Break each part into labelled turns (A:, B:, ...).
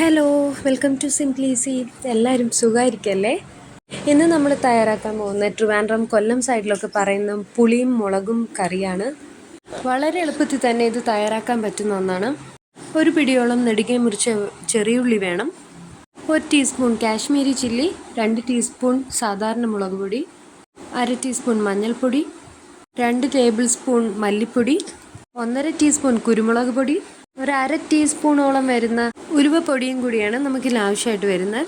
A: Hello welcome to simply C. എല്ലാവരും സുഖമായിരിക്കല്ലേ ഇന്ന് നമ്മൾ തയ്യാറാക്കാൻ പോകുന്ന ട്രിവാൻഡ്രം കൊല്ലം സൈഡിലൊക്കെ പറയുന്ന പുളിയും മുളകും കറിയാണ്. വളരെ എളുപ്പത്തിൽ തന്നെ ഇത് തയ്യാറാക്കാൻ പറ്റുന്ന ഒന്നാണ്. ഒരു പിടിയോളം നെടുകെ മുറിച്ച ചെറിയുള്ളി വേണം. ഒരു ടീസ്പൂൺ കാശ്മീരി ചില്ലി രണ്ട് ടീസ്പൂൺ സാധാരണ മുളക് പൊടി അര ടീസ്പൂൺ മഞ്ഞൾപ്പൊടി രണ്ട് ടേബിൾ സ്പൂൺ മല്ലിപ്പൊടി ഒന്നര ടീസ്പൂൺ കുരുമുളക് പൊടി ഒരു അര ടീസ്പൂണോളം വരുന്ന ഉരുവപ്പൊടിയും കൂടിയാണ് നമുക്കിതിൽ ആവശ്യമായിട്ട് വരുന്നത്.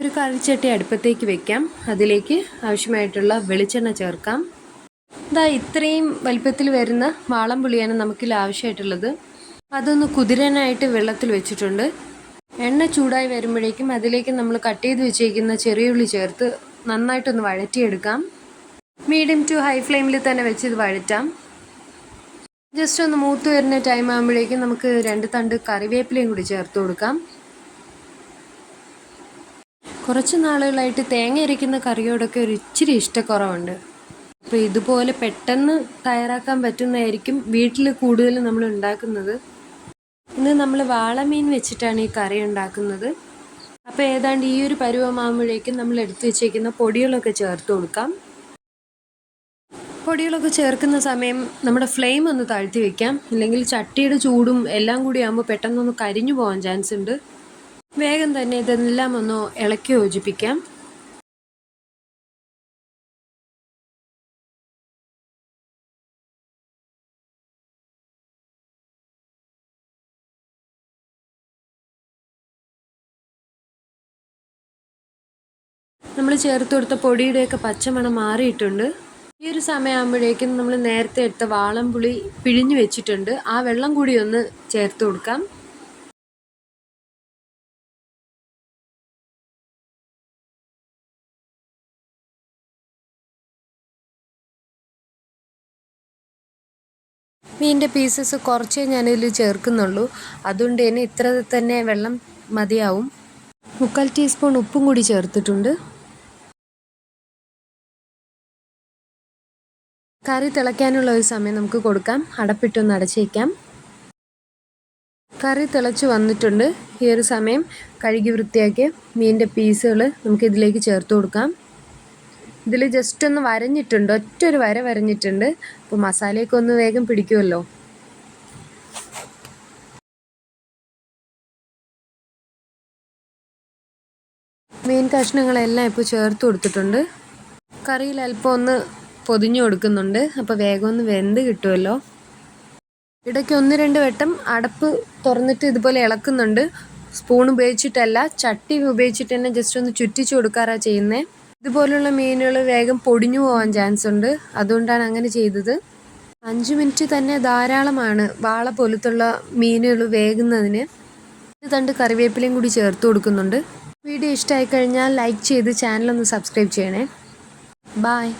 A: ഒരു കറിച്ചട്ടി അടുപ്പത്തേക്ക് വെക്കാം. അതിലേക്ക് ആവശ്യമായിട്ടുള്ള വെളിച്ചെണ്ണ ചേർക്കാം. ഇതാ ഇത്രയും വലിപ്പത്തിൽ വരുന്ന വാളം പുളിയാണ് നമുക്കിൽ ആവശ്യമായിട്ടുള്ളത്. അതൊന്ന് കുതിരാനായിട്ട് വെള്ളത്തിൽ വെച്ചിട്ടുണ്ട്. എണ്ണ ചൂടായി വരുമ്പോഴേക്കും അതിലേക്ക് നമ്മൾ കട്ട് ചെയ്ത് വെച്ചേക്കുന്ന ചെറിയ ഉള്ളി ചേർത്ത് നന്നായിട്ടൊന്ന് വഴറ്റിയെടുക്കാം. മീഡിയം ടു ഹൈ ഫ്ലെയിമിൽ തന്നെ വെച്ച് ഇത് വഴറ്റാം. ജസ്റ്റ് ഒന്ന് മൂത്ത് വരുന്ന ടൈം ആകുമ്പോഴേക്കും നമുക്ക് രണ്ട് തണ്ട് കറിവേപ്പിലയും കൂടി ചേർത്ത് കൊടുക്കാം. കുറച്ച് നാളുകളായിട്ട് തേങ്ങ അരയ്ക്കുന്ന കറിയോടൊക്കെ ഒരു ഇച്ചിരി ഇഷ്ടക്കുറവുണ്ട്. അപ്പോൾ ഇതുപോലെ പെട്ടെന്ന് തയ്യാറാക്കാൻ പറ്റുന്നതായിരിക്കും വീട്ടിൽ കൂടുതൽ നമ്മൾ ഉണ്ടാക്കുന്നത്. ഇന്ന് നമ്മൾ വാളമീൻ വെച്ചിട്ടാണ് ഈ കറി ഉണ്ടാക്കുന്നത്. അപ്പോൾ ഏതാണ്ട് ഈ ഒരു പരുവമാകുമ്പോഴേക്കും നമ്മൾ എടുത്തു വെച്ചേക്കുന്ന പൊടികളൊക്കെ ചേർത്ത് കൊടുക്കാം. പൊടികളൊക്കെ ചേർക്കുന്ന സമയം നമ്മുടെ ഫ്ലെയിം ഒന്ന് താഴ്ത്തി വെക്കാം. ഇല്ലെങ്കിൽ ചട്ടിയുടെ ചൂടും എല്ലാം കൂടി ആകുമ്പോൾ പെട്ടെന്നൊന്ന് കരിഞ്ഞു പോകാൻ ചാൻസ് ഉണ്ട്. വേഗം തന്നെ ഇതെല്ലാം ഒന്ന് ഇളക്കി യോജിപ്പിക്കാം. നമ്മൾ ചേർത്ത് കൊടുത്ത പൊടിയുടെയൊക്കെ പച്ചമണം മാറിയിട്ടുണ്ട്. ഈ ഒരു സമയമാകുമ്പോഴേക്കും നമ്മൾ നേരത്തെ എടുത്ത വാളംപുളി പിഴിഞ്ഞു വെച്ചിട്ടുണ്ട്. ആ വെള്ളം കൂടി ഒന്ന് ചേർത്ത് കൊടുക്കാം. മീനിന്റെ പീസസ് കുറച്ചേ ഞാനിതിൽ ചേർക്കുന്നുള്ളൂ. അതുകൊണ്ട് തന്നെ ഇത്ര തന്നെ വെള്ളം മതിയാവും. മുക്കാൽ ടീസ്പൂൺ ഉപ്പും കൂടി ചേർത്തിട്ടുണ്ട്. കറി തിളയ്ക്കാനുള്ള ഒരു സമയം നമുക്ക് കൊടുക്കാം. അടപ്പിട്ടൊന്ന് അടച്ചേക്കാം കറി തിളച്ച് വന്നിട്ടുണ്ട്. ഈ ഒരു സമയം കഴുകി വൃത്തിയാക്കി മീനിന്റെ പീസുകൾ നമുക്ക് ഇതിലേക്ക് ചേർത്ത് കൊടുക്കാം. ഇതിൽ ജസ്റ്റ് ഒന്ന് വരഞ്ഞിട്ടുണ്ട്. ഒറ്റ ഒരു വര വരഞ്ഞിട്ടുണ്ട്. അപ്പോൾ മസാലയൊക്കെ ഒന്ന് വേഗം പിടിക്കുമല്ലോ. മീൻ കഷ്ണങ്ങളെല്ലാം ഇപ്പോൾ ചേർത്ത് കൊടുത്തിട്ടുണ്ട്. കറിയിൽ അല്പം ഒന്ന് പൊതിഞ്ഞു കൊടുക്കുന്നുണ്ട്. അപ്പോൾ വേഗം ഒന്ന് വെന്ത് കിട്ടുമല്ലോ. ഇടയ്ക്ക് ഒന്ന് രണ്ട് വട്ടം അടപ്പ് തുറന്നിട്ട് ഇതുപോലെ ഇളക്കുന്നുണ്ട്. സ്പൂൺ ഉപയോഗിച്ചിട്ടല്ല ചട്ടി ഉപയോഗിച്ചിട്ട് തന്നെ ജസ്റ്റ് ഒന്ന് ചുറ്റിച്ചു കൊടുക്കാറാണ് ചെയ്യുന്നത് ഇതുപോലുള്ള മീനുകൾ വേഗം പൊടിഞ്ഞു പോകാൻ ചാൻസ് ഉണ്ട്. അതുകൊണ്ടാണ് അങ്ങനെ ചെയ്തത്. അഞ്ച് മിനിറ്റ് തന്നെ ധാരാളമാണ് വാള പോലത്തുള്ള മീനുകൾ വേകുന്നതിന്. തണ്ട് കറിവേപ്പിലയും കൂടി ചേർത്ത് കൊടുക്കുന്നുണ്ട്. വീഡിയോ ഇഷ്ടമായി കഴിഞ്ഞാൽ ലൈക്ക് ചെയ്ത് ചാനലൊന്ന് സബ്സ്ക്രൈബ് ചെയ്യണേ. ബായ്